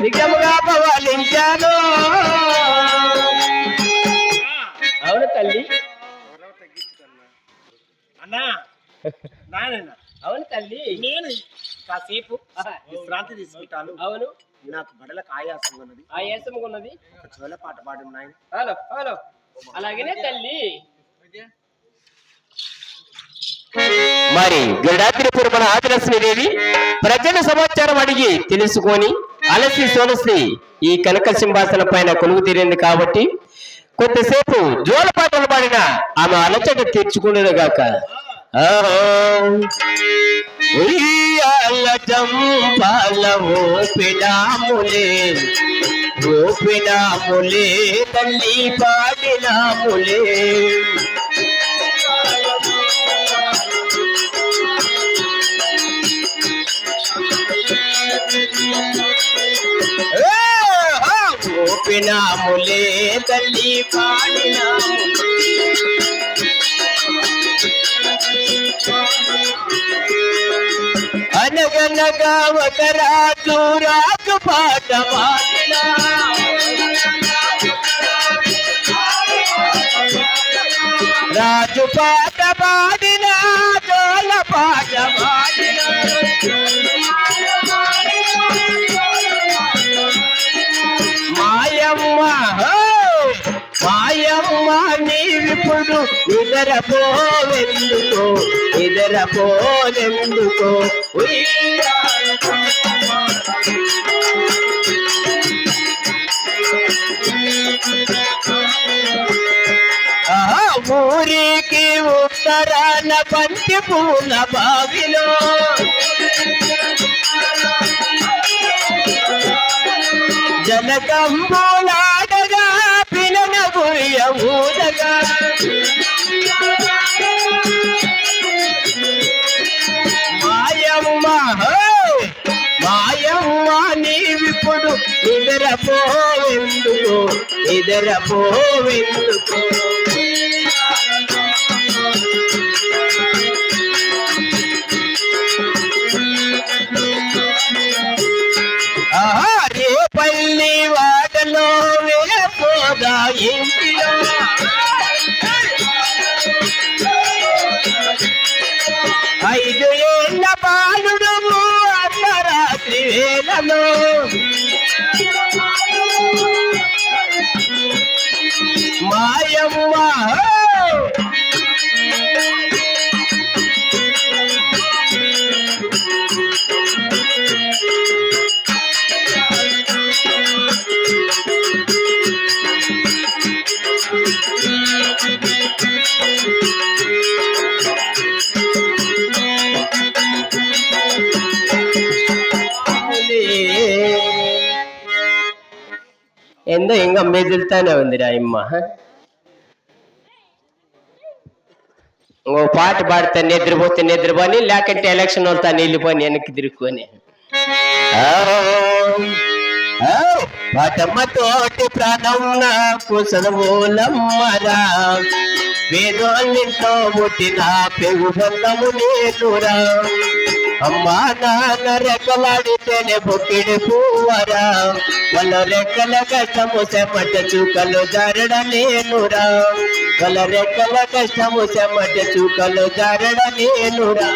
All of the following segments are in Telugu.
నిజముగా పవలించాను అవును తల్లి. అన్నా నానేనా అవును తల్లి. నేను కాసేపు విశ్రాంతి తీసుకుంటాను. అవును. నాకు బడలకు ఆయాసం ఉన్నది. ఆయాసం ఉన్నది. ఒక చోల పాట పాడు నాయన హలో హలో. అలాగనే తల్లి. మరి గరుడాద్రిపురమణ ఆదిలక్ష్మీదేవి ప్రజల సమాచారం అడిగి తెలుసుకొని అలసి సోలసి ఈ కనక సింహాసనం పైన కొలువు తీరింది కాబట్టి కొంతసేపు జోలపాటలు పాడిన ఆమె అలచట తీర్చుకునేది గాక. జంపాల ఓపినాములే తల్లి పాడినాములే. ఓపినాములే తల్లి పాడినాములే అనగనగా ఒక రాజు రాజు పాట పాడినా రాజు పాట పాడిన జోల పాట పాడిన మాయమ్మ మాయమ్మ నీవిప్పుడు నిదరపోవెందుకో నిదరపోనెందుకో ఊరికి ఉత్తరాన పంచి పూల బావిలో. జనకంబులాడగా గురియ ఊదగా మాయమ్మ మాయమ్మ నీవిప్పుడు నిద్రపోవెందుకు నిద్రపోవెందుకు. బాలుడు అర్ధరాత్రి వేళలో. ఎందో ఇంకా మెదులుతానే ఉందిరా అమ్మ ఓ పాట పాడితే నిద్రపోతే నిద్రపోని లేకంటే ఎలక్షన్ వెళ్తా వెళ్ళిపోని వెనక్కి తిరుక్కొని పటమ్మ తోటి ప్రాణం నాకు చదువులమ్మరా వేదోన్నింట్లో పుట్టిన పెగు బంధము నేనురా అమ్మా నాన్న రెక్కలాడితేనే బొక్కిడి పూవరా వాళ్ళ రెక్కల కష్టము చెమట చూకలు జారడ నేనురా వాళ్ళ రెక్కల కష్టము చెమట చూకలు జారడ నేనురా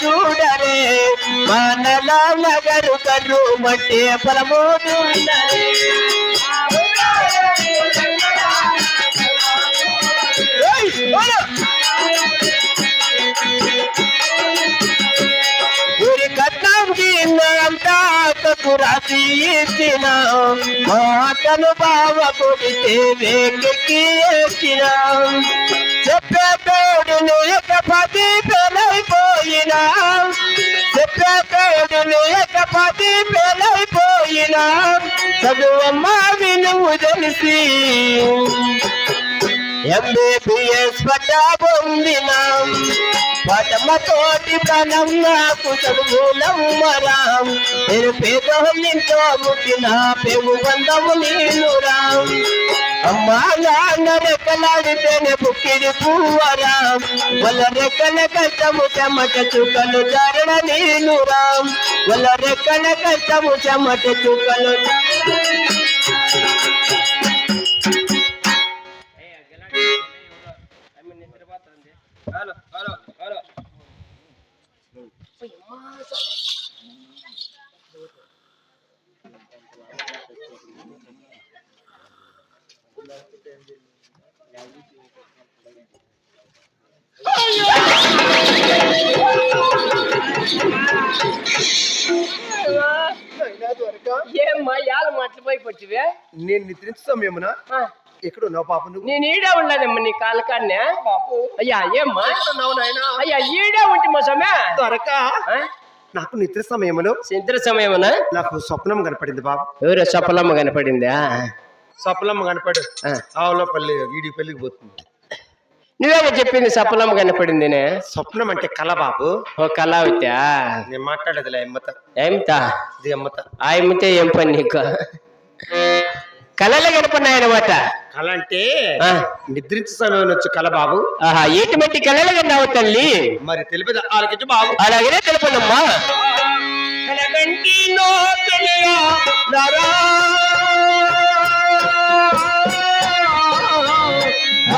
చూడరే మనల నగరు కర్రు మట్టి పొలమోడు రాసి ఇచ్చిన మాటలు బావ కొడితే వేకెక్కి ఎక్కిన చెప్పే పేరు లేకపోతే పెళ్ళైపోయినా చెప్పే పేరు లేకపోతే పెళ్ళైపోయినా చదువమ్మ వినువు తెలిసి. ఎంబీబీఎస్ పట్టా పొందినా. పదమతోటి తోటి ప్రాణం నాకు చదువులమ్మరాం నేను పేదోళ్ళింతో ముట్టిన పెగు బంధము నేను రాం అమ్మా నాన్న రెక్కలాడితేనే బుక్కిడి పువ్వరా వల్ల రెక్కల కష్టము చెమట చుక్కలు ధరణ నేను రాం వల్ల రెక్కల కష్టము చెమట చుక్కలు ఏమ్మా యాల మాటలు భయపడిచివే నేను నిద్రించు సమయమున ఎక్కడ ఉన్నావు పాప నువ్వు? నేను ఈడే ఉండదమ్మా నీ కాలకాన్నే. బాపు అయ్యా ఏమ్మా? ఎక్కడ ఉన్నావు నాయనా? అయ్యా ఈడే ఉంటే మా సమయ దొరక నాకు నిద్ర సమయములో సింద్ర సమయమున? నాకు స్వప్నం కనపడింది బాబు. ఎవరో చప్పలమ్మ కనపడిందా? స్వప్నం కనపడు. ఆ. ఆవులో పల్లి వీడి పెళ్ళికి పోతుంది. నువ్వేమో చెప్పింది చప్పలమ్మ కనపడింది స్వప్నం అంటే కళ బాబు. ఓ కళావత్యా నేను మాట్లాడేదిలే అమ్మత ఏమితా? ఇది అమ్మత ఆయమ్మితే ఏం పని నీకు? కళలే కనపడినాయనమాట. కళ అంటే. నిద్రించే సమయం వచ్చి కళ బాబు ఆహా ఎటువంటి కళలు కన్నావు తల్లి మరి తెలిపేది ఆలకించు బాబు అలాగనే తెలుపనమ్మా కలగంటిలో తెలియ నరా.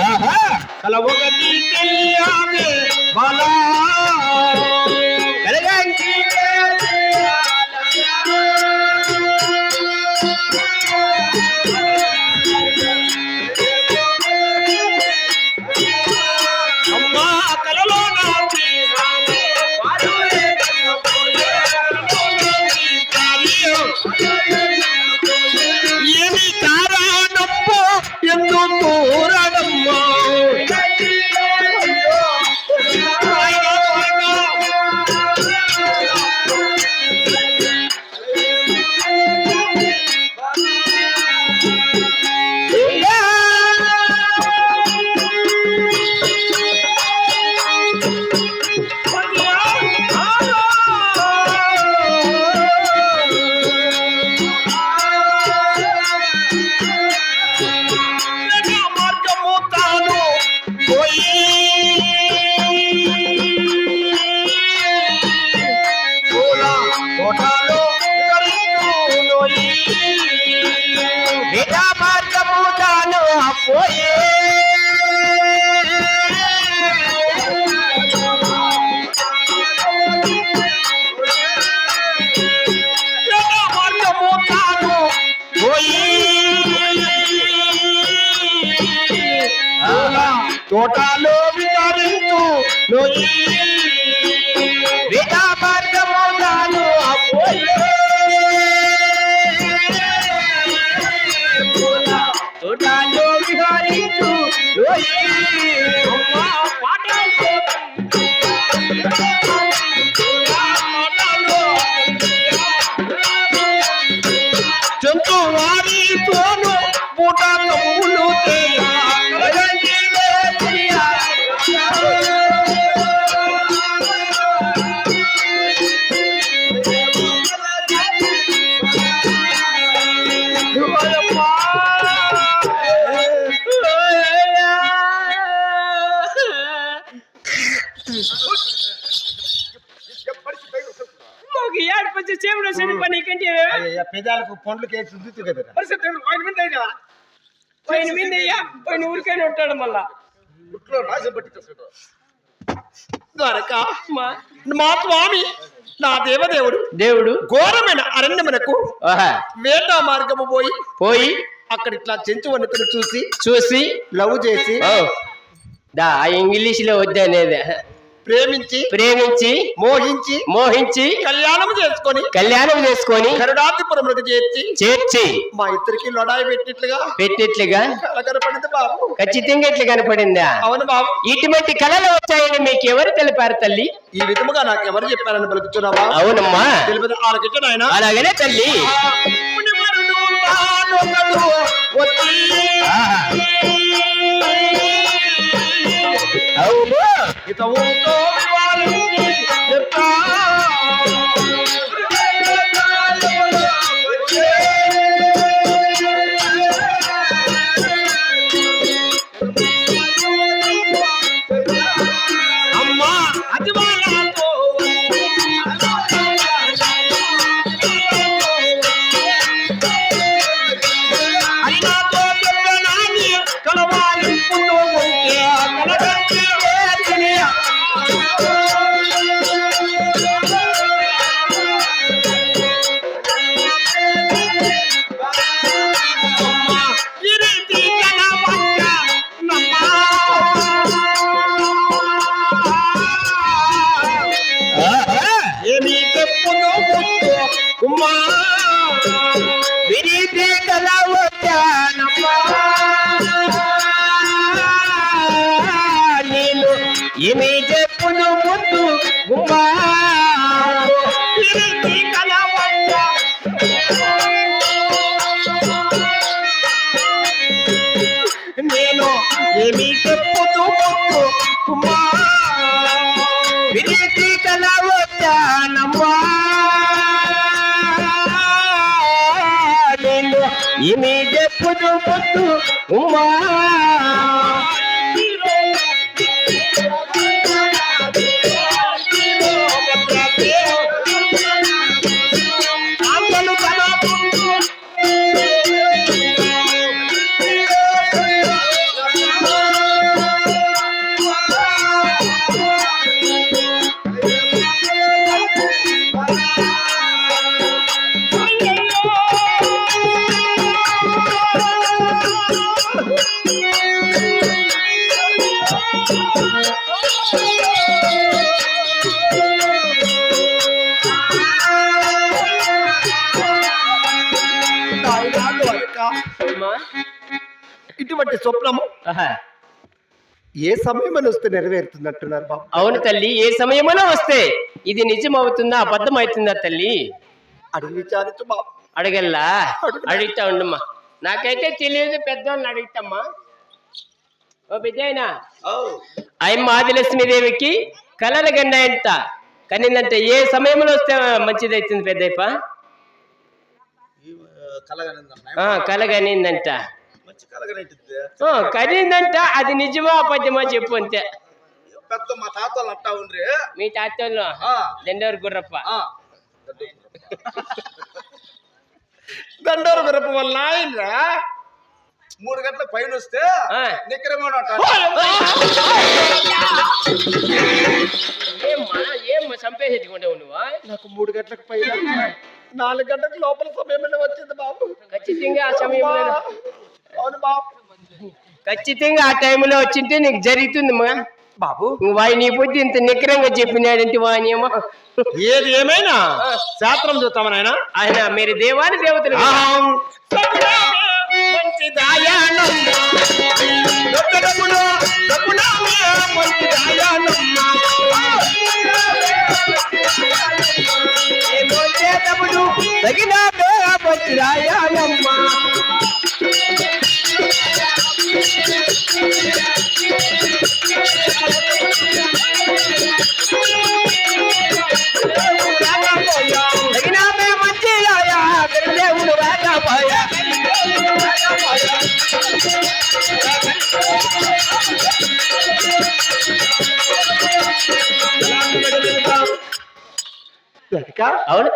ఆహా, కల ఒకటి తెలియాలి బలా. కలగంటిలో తోటలో విచారించు నొయ్యి. విధా మార్గము దాను తోటలో పెదాలకు పండ్లు కేసి రుద్దుతు కదా. పైన మీద అయ్యా? ఊరికైనా ఉంటాడు మళ్ళా. మా మా స్వామి నా దేవదేవుడు దేవుడు. ఘోరమైన అరణ్యమునకు ఆహా వేట మార్గము పోయి పోయి. అక్కడ ఇట్లా చెంచు వనుకలు చూసి చూసి. లవ్ చేసి ఓ. దా ఆ ఇంగ్లీష్లో వద్దనేది ప్రేమించి ప్రేమించి మోహించి మోహించి కళ్యాణం చేసుకొని కళ్యాణం చేసుకొని కరుడాధిపురములకు చేర్చి చేర్చి మా ఇద్దరికి లడాయి పెట్టినట్లుగా పెట్టినట్లుగా కలకరపడింది బాబు. ఖచ్చితంగా ఇట్లా కనపడిందా? అవును బాబు. ఇటువంటి కళలు వచ్చాయని మీకు ఎవరు తెలిపారు తల్లి? ఈ విధముగా నాకు ఎవరు చెప్పారని పలుకుతున్నావా అవునమ్మా. తెలిపి నాయన? అలాగనే తల్లి? వచ్చి ಹೌದು. ఇని ఏమి చెప్పుతూ ఉమా స్వప్నము? ఏ సమయం వస్తే నెరవేరుతుందంటున్నారు బాబు? అవును తల్లి ఏ సమయములో వస్తే ఇది నిజమవుతుందా అబద్ధం అవుతుందా తల్లి? అడిగి విచారించు బాబు. అడగల్లా? అడుగుతా ఉండమ్మా నాకైతే తెలియదు పెద్దవాళ్ళని అడుగుతామ్మా. ఓ పెద్దయినా అయ్యమ్మ ఆదిలక్ష్మీదేవికి కలల గండ ఎంత కనిందంటే ఏ సమయంలో వస్తే మంచిదవుతుంది పెద్దయ్యప్ప? ఆ, కలగనిందంట. కనిందంట అది నిజమా అబద్ధమా చెప్పు అంతే. పెద్ద మా తాత వాళ్ళు అట్టా ఉండ్రి. మీ తాతల్లో ఆ, దండవరు గుర్రప్ప. ఆ. దండోరు మిరప వల్ల ఆయనరా మూడు గంటల పైన వస్తే ఏమ్మా ఏం చంపేసేట్టుకుంటావు నువ్వు? నాకు మూడు గంటలకు పైన. నాలుగు గంటలకు లోపల సమయం వచ్చింది బాబు. ఖచ్చితంగా ఆ సమయంలో అవును బాబు. ఖచ్చితంగా ఆ టైంలో వచ్చింటే నీకు జరుగుతుంది మా బాబు. వాయి నీ బుద్ధి ఇంత నికరంగా చెప్పినాడంటే వాని ఏమో ఏది ఏమైనా? శాస్త్రం చూస్తామా నాయన? ఆయన మీరు దేవాని దేవతలు మంచి దేవుడు రాకపోయా. వెనక అవును.